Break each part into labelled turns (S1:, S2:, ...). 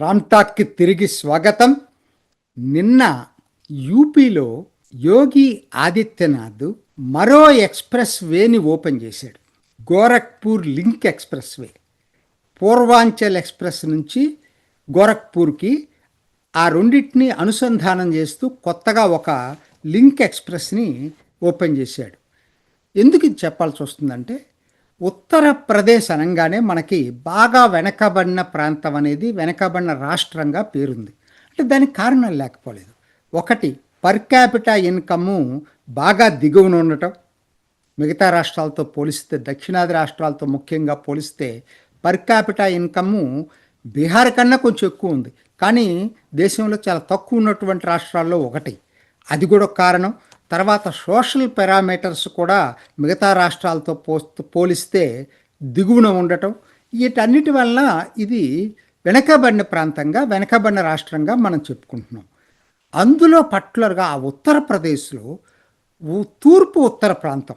S1: రామ్టాక్కి తిరిగి స్వాగతం. నిన్న యూపీలో యోగి ఆదిత్యనాథ్ మరో ఎక్స్ప్రెస్ వేని ఓపెన్ చేశాడు. Gorakhpur link expressway. Purvanchal express నుంచి గోరఖ్పూర్కి ఆ రెండింటిని అనుసంధానం చేస్తూ కొత్తగా ఒక లింక్ ఎక్స్ప్రెస్ని ఓపెన్ చేశాడు. ఎందుకు ఇది చెప్పాల్సి వస్తుందంటే ఉత్తరప్రదేశ్ అనగానే మనకి బాగా వెనకబడిన ప్రాంతం అనేది వెనకబడిన రాష్ట్రంగా పేరుంది. అంటే దానికి కారణం లేకపోలేదు. ఒకటి పర్ క్యాపిటా ఇన్కమ్ బాగా దిగువన ఉండటం. మిగతా రాష్ట్రాలతో పోలిస్తే దక్షిణాది రాష్ట్రాలతో ముఖ్యంగా పోలిస్తే పర్ క్యాపిటా ఇన్కమ్ బీహార్ కన్నా కొంచెం ఎక్కువ ఉంది. కానీ దేశంలో చాలా తక్కువ ఉన్నటువంటి రాష్ట్రాల్లో ఒకటి. అది కూడా ఒక కారణం. తర్వాత సోషల్ పారామీటర్స్ కూడా మిగతా రాష్ట్రాలతో పోస్తూ పోలిస్తే దిగువన ఉండటం. వీటన్నిటి వలన ఇది వెనకబడిన ప్రాంతంగా వెనకబడిన రాష్ట్రంగా మనం చెప్పుకుంటున్నాం. అందులో పర్టికులర్గా ఆ ఉత్తరప్రదేశ్లో తూర్పు ఉత్తర ప్రాంతం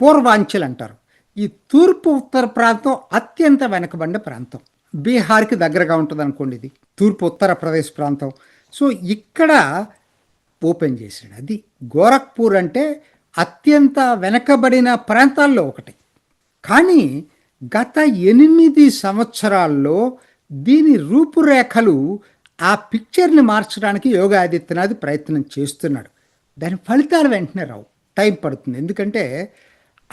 S1: పూర్వాంచల్ అంటారు. ఈ తూర్పు ఉత్తర ప్రాంతం అత్యంత వెనకబడిన ప్రాంతం. బీహార్కి దగ్గరగా ఉంటుంది అనుకోండి ఇది తూర్పు ఉత్తరప్రదేశ్ ప్రాంతం. సో ఇక్కడ ఓపెన్ చేశాడు. అది గోరఖ్పూర్ అంటే అత్యంత వెనకబడిన ప్రాంతాల్లో ఒకటి. కానీ గత ఎనిమిది సంవత్సరాల్లో దీని రూపురేఖలు ఆ పిక్చర్ని మార్చడానికి యోగా ఆదిత్యనాథ్ ప్రయత్నం చేస్తున్నాడు. దాని ఫలితాలు వెంటనే రావు. టైం పడుతుంది. ఎందుకంటే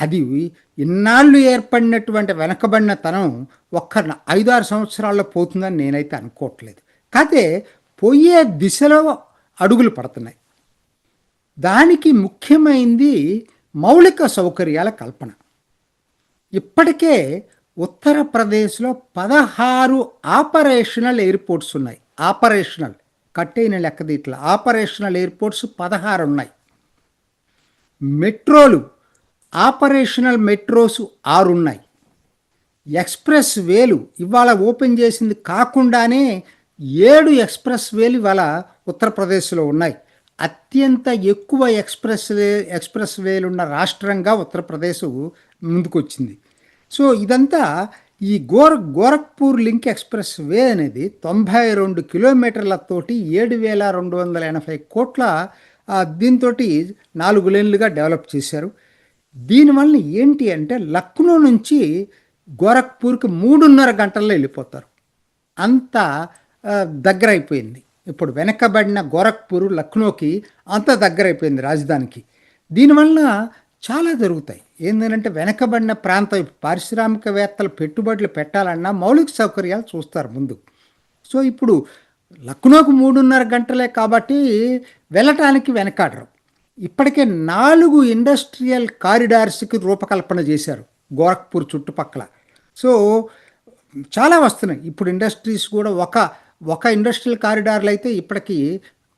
S1: అది ఇన్నాళ్ళు ఏర్పడినటువంటి వెనకబడిన తనం ఒక్క ఐదారు సంవత్సరాల్లో పోతుందని నేనైతే అనుకోవట్లేదు. కాకపోతే పోయే దిశలో అడుగులు పడుతున్నాయి. దానికి ముఖ్యమైనది మౌలిక సౌకర్యాల కల్పన. ఇప్పటికే ఉత్తరప్రదేశ్లో పదహారు ఆపరేషనల్ ఎయిర్పోర్ట్స్ ఉన్నాయి. ఆపరేషనల్ కట్టైన లెక్కదీట్ల ఆపరేషనల్ ఎయిర్పోర్ట్స్ పదహారు ఉన్నాయి. మెట్రోలు ఆపరేషనల్ మెట్రోస్ ఆరున్నాయి ఎక్స్ప్రెస్ వేలు ఇవాళ ఓపెన్ చేసింది కాకుండానే ఏడు ఎక్స్ప్రెస్ వేలు ఇవాళ ఉత్తరప్రదేశ్లో ఉన్నాయి. అత్యంత ఎక్కువ ఎక్స్ప్రెస్ వే ఎక్స్ప్రెస్ వేలున్న రాష్ట్రంగా ఉత్తరప్రదేశ్ ముందుకొచ్చింది. సో ఇదంతా ఈ గోర గోరఖ్పూర్ లింక్ ఎక్స్ప్రెస్ వే అనేది తొంభై రెండు కిలోమీటర్లతోటి ఏడు వేల రెండు వందల ఎనభై కోట్ల దీంతో నాలుగు లేన్లుగా డెవలప్ చేశారు. దీనివల్ల ఏంటి అంటే లక్నో నుంచి గోరఖ్పూర్కి మూడున్నర గంటల్లో వెళ్ళిపోతారు. అంత దగ్గర అయిపోయింది ఇప్పుడు వెనకబడిన గోరఖ్పూర్ లక్నోకి అంత దగ్గర అయిపోయింది రాజధానికి. దీనివల్ల చాలా జరుగుతాయి. ఏంటంటే వెనకబడిన ప్రాంతం పారిశ్రామికవేత్తలు పెట్టుబడులు పెట్టాలన్నా మౌలిక సౌకర్యాలు చూస్తారు ముందు. సో ఇప్పుడు లక్నోకు మూడున్నర గంటలే కాబట్టి వెళ్ళటానికి వెనకాడరు. ఇప్పటికే నాలుగు ఇండస్ట్రియల్ కారిడార్స్కి రూపకల్పన చేశారు గోరఖ్పూర్ చుట్టుపక్కల. సో చాలా వస్తున్నాయి. ఇప్పుడు ఇండస్ట్రీస్ కూడా ఒక ఒక ఇండస్ట్రియల్ కారిడార్లు అయితే ఇప్పటికీ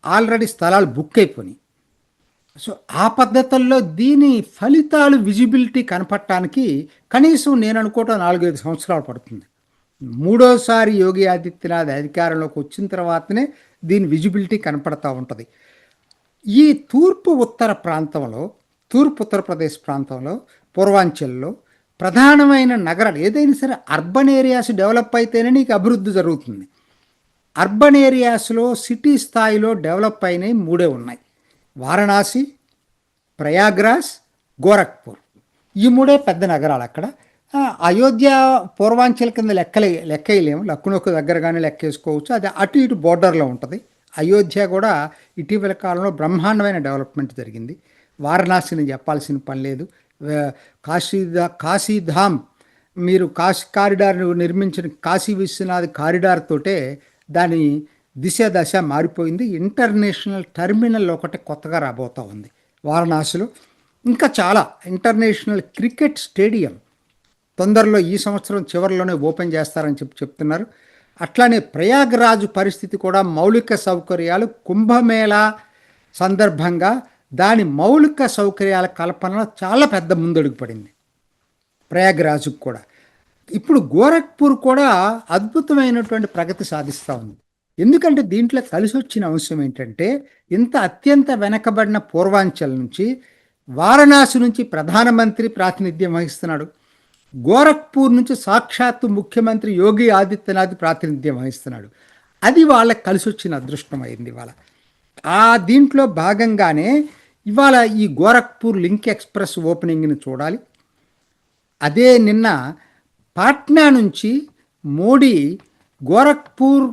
S1: ఆల్రెడీ స్థలాలు బుక్ అయిపోయినాయి. సో ఆ పద్ధతుల్లో దీని ఫలితాలు విజిబిలిటీ కనపడటానికి కనీసం నేను అనుకోవటం నాలుగైదు సంవత్సరాలు పడుతుంది. మూడోసారి యోగి ఆదిత్యనాథ్ అధికారంలోకి వచ్చిన తర్వాతనే దీని విజిబిలిటీ కనపడతా ఉంటుంది. ఈ తూర్పు ఉత్తర ప్రాంతంలో తూర్పు ఉత్తరప్రదేశ్ ప్రాంతంలో పూర్వాంచల్లో ప్రధానమైన నగరాలు ఏదైనా సరే అర్బన్ ఏరియాస్ డెవలప్ అయితేనే నీకు అభివృద్ధి జరుగుతుంది. అర్బన్ ఏరియాస్లో సిటీ స్థాయిలో డెవలప్ అయినవి మూడే ఉన్నాయి. వారణాసి ప్రయాగ్రాజ్ గోరఖ్పూర్. ఈ మూడే పెద్ద నగరాలు అక్కడ. అయోధ్య పూర్వాంచల్ కింద లెక్కలే లెక్కేయలేము. లక్నోకు దగ్గరగానే లెక్కేసుకోవచ్చు. అది అటు ఇటు బోర్డర్లో ఉంటుంది. అయోధ్య కూడా ఇటీవల కాలంలో బ్రహ్మాండమైన డెవలప్మెంట్ జరిగింది. వారణాసిని చెప్పాల్సిన పని లేదు. కాశీధా కాశీధామ్ మీరు కాశీ కారిడార్ నిర్మించిన కాశీ విశ్వనాథ్ కారిడార్ తోటే దాని దిశ దశ మారిపోయింది. ఇంటర్నేషనల్ టెర్మినల్ ఒకటి కొత్తగా రాబోతా ఉంది. వారణాసిలో. ఇంకా చాలా ఇంటర్నేషనల్ క్రికెట్ స్టేడియం తొందరలో ఈ సంవత్సరం చివరిలోనే ఓపెన్ చేస్తారని చెప్పి చెప్తున్నారు. అట్లానే ప్రయాగ్రాజ్ పరిస్థితి కూడా మౌలిక సౌకర్యాలు కుంభమేళా సందర్భంగా దాని మౌలిక సౌకర్యాల కల్పనలో చాలా పెద్ద ముందడుగు పడింది. ప్రయాగ్రాజుకు కూడా. ఇప్పుడు గోరఖ్పూర్ కూడా అద్భుతమైనటువంటి ప్రగతి సాధిస్తూ ఉంది. ఎందుకంటే దీంట్లో కలిసి వచ్చిన అంశం ఏంటంటే ఇంత అత్యంత వెనకబడిన పూర్వాంచల్ నుంచి వారణాసి నుంచి ప్రధానమంత్రి ప్రాతినిధ్యం వహిస్తున్నాడు. గోరఖ్పూర్ నుంచి సాక్షాత్తు ముఖ్యమంత్రి యోగి ఆదిత్యనాథ్ ప్రాతినిధ్యం వహిస్తున్నాడు. అది వాళ్ళకి కలిసి వచ్చిన అదృష్టం అయింది ఇవాళ. ఆ దీంట్లో భాగంగానే ఇవాళ ఈ గోరఖ్పూర్ లింక్ ఎక్స్ప్రెస్ ఓపెనింగ్ని చూడాలి. అదే నిన్న పాట్నా నుంచి మోడీ గోరఖ్పూర్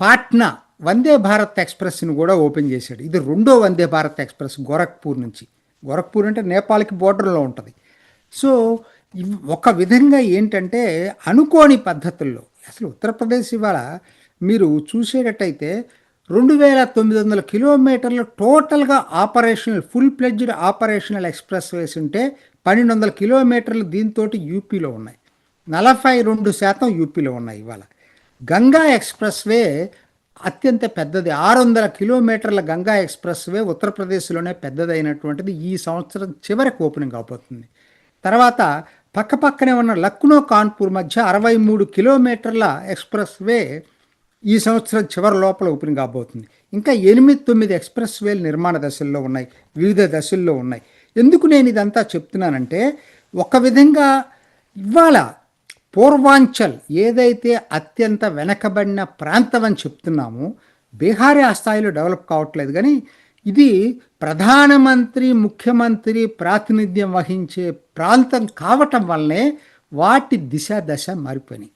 S1: పాట్నా వందే భారత్ ఎక్స్ప్రెస్ని కూడా ఓపెన్ చేశాడు. ఇది రెండో వందే భారత్ ఎక్స్ప్రెస్ గోరఖ్పూర్ నుంచి. గోరఖ్పూర్ అంటే నేపాల్కి బోర్డర్లో ఉంటుంది. సో ఒక విధంగా ఏంటంటే అనుకోని పద్ధతుల్లో అసలు ఉత్తరప్రదేశ్ ఇవాళ మీరు చూసేటట్టయితే రెండు వేల తొమ్మిది వందల కిలోమీటర్లు టోటల్గా operational full pledged operational express వేసి ఉంటే పన్నెండు వందల కిలోమీటర్లు దీంతో యూపీలో ఉన్నాయి. నలభై రెండు శాతం యూపీలో ఉన్నాయి ఇవాళ. గంగా ఎక్స్ప్రెస్ వే అత్యంత పెద్దది. ఆరు వందల కిలోమీటర్ల గంగా ఎక్స్ప్రెస్ వే ఉత్తరప్రదేశ్లోనే పెద్దదైనటువంటిది. ఈ సంవత్సరం చివరికి ఓపెనింగ్ అవబోతుంది తర్వాత పక్క పక్కనే ఉన్న లక్నో కాన్పూర్ మధ్య అరవై మూడు కిలోమీటర్ల ఎక్స్ప్రెస్ వే ఈ సంవత్సరం చివరి లోపల ఓపెనింగ్ కాబోతుంది. ఇంకా ఎనిమిది తొమ్మిది ఎక్స్ప్రెస్ వేలు నిర్మాణ దశల్లో ఉన్నాయి. వివిధ దశల్లో ఉన్నాయి. ఎందుకు నేను ఇదంతా చెప్తున్నానంటే ఒక విధంగా ఇవాళ పూర్వాంచల్ ఏదైతే అత్యంత వెనకబడిన ప్రాంతం అని చెప్తున్నామో బీహారీ ఆ స్థాయిలో డెవలప్ కావట్లేదు. కానీ ఇది ప్రధానమంత్రి ముఖ్యమంత్రి ప్రాతినిధ్యం వహించే ప్రాంతం కావటం వల్లనే వాటి దిశ దశ మారిపోయినాయి.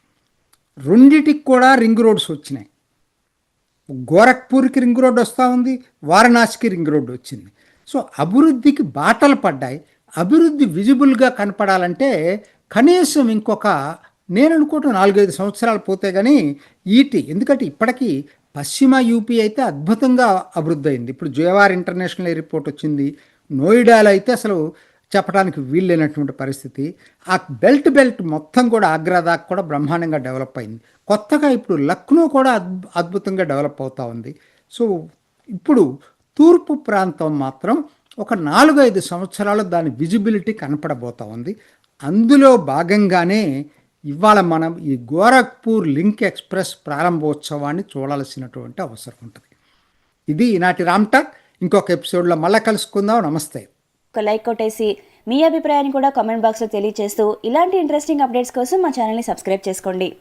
S1: రెండిటికి కూడా రింగ్ రోడ్స్ వచ్చినాయి. గోరఖ్పూర్కి రింగ్ రోడ్ వస్తూ ఉంది వారణాసికి రింగ్ రోడ్ వచ్చింది. సో అభివృద్ధికి బాటలు పడ్డాయి. అభివృద్ధి విజిబుల్గా కనపడాలంటే కనీసం ఇంకొక నేను అనుకుంటున్న నాలుగైదు సంవత్సరాలు పోతే కానీ ఈటి ఎందుకంటే ఇప్పటికీ పశ్చిమ యూపీ అయితే అద్భుతంగా అభివృద్ధి అయింది ఇప్పుడు జోవార్ ఇంటర్నేషనల్ ఎయిర్పోర్ట్ వచ్చింది. నోయిడాలో అయితే అసలు చెప్పడానికి వీల్లేనటువంటి పరిస్థితి. ఆ బెల్ట్ బెల్ట్ మొత్తం కూడా ఆగ్రా దాకా కూడా బ్రహ్మాండంగా డెవలప్ అయింది. కొత్తగా ఇప్పుడు లక్నో కూడా అద్భు అద్భుతంగా డెవలప్ అవుతూ ఉంది. సో ఇప్పుడు తూర్పు ప్రాంతం మాత్రం ఒక నాలుగైదు సంవత్సరాలు దాని విజిబిలిటీ కనపడబోతా ఉంది. అందులో భాగంగానే ఇవాళ మనం ఈ గోరఖ్పూర్ లింక్ ఎక్స్ప్రెస్ ప్రారంభోత్సవాన్ని చూడాల్సినటువంటి అవసరం ఉంటుంది. ఇది ఈనాటి రామ్టాక్ ఇంకొక ఎపిసోడ్లో మళ్ళీ కలుసుకుందాం. నమస్తే.
S2: ఒక లైక్ కొట్టేసి మీ అభిప్రాయాన్ని కూడా కామెంట్ బాక్స్లో తెలియజేస్తూ ఇలాంటి ఇంట్రెస్టింగ్ అప్డేట్స్ కోసం మా ఛానల్ని సబ్స్క్రైబ్ చేసుకోండి.